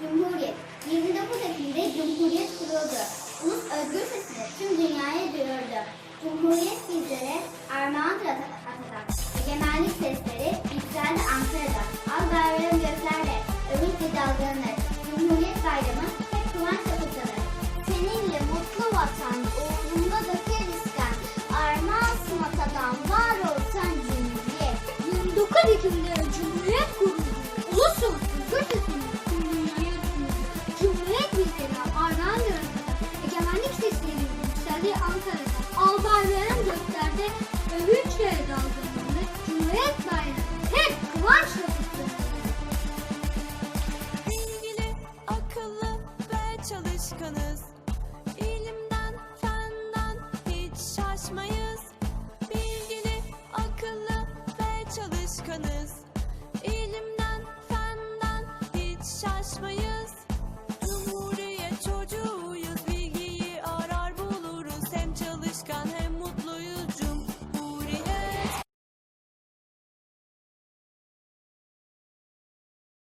Cumhuriyet. 29 Ekim'de Cumhuriyet kuruldu. Ulus özgür sesini tüm dünyaya duyurdu. Cumhuriyet bizlere armağandır Ata- Atadan. Egemenlik sesleri yükseldi Ankara'da. Al bayram göklerde, övünçle dalgalanır. 29 Ekim'de Cumhuriyet kuruldu. Ulusun özgür sesini tüm dünyaya duyurdu. Cumhuriyet bizlere armağan yaratır. Egemenlik sesleri yükseldi Ankara'da. Al bayrağın göklerde övünçle dalgalanır. Cumhuriyet bayrağı şaşmayız.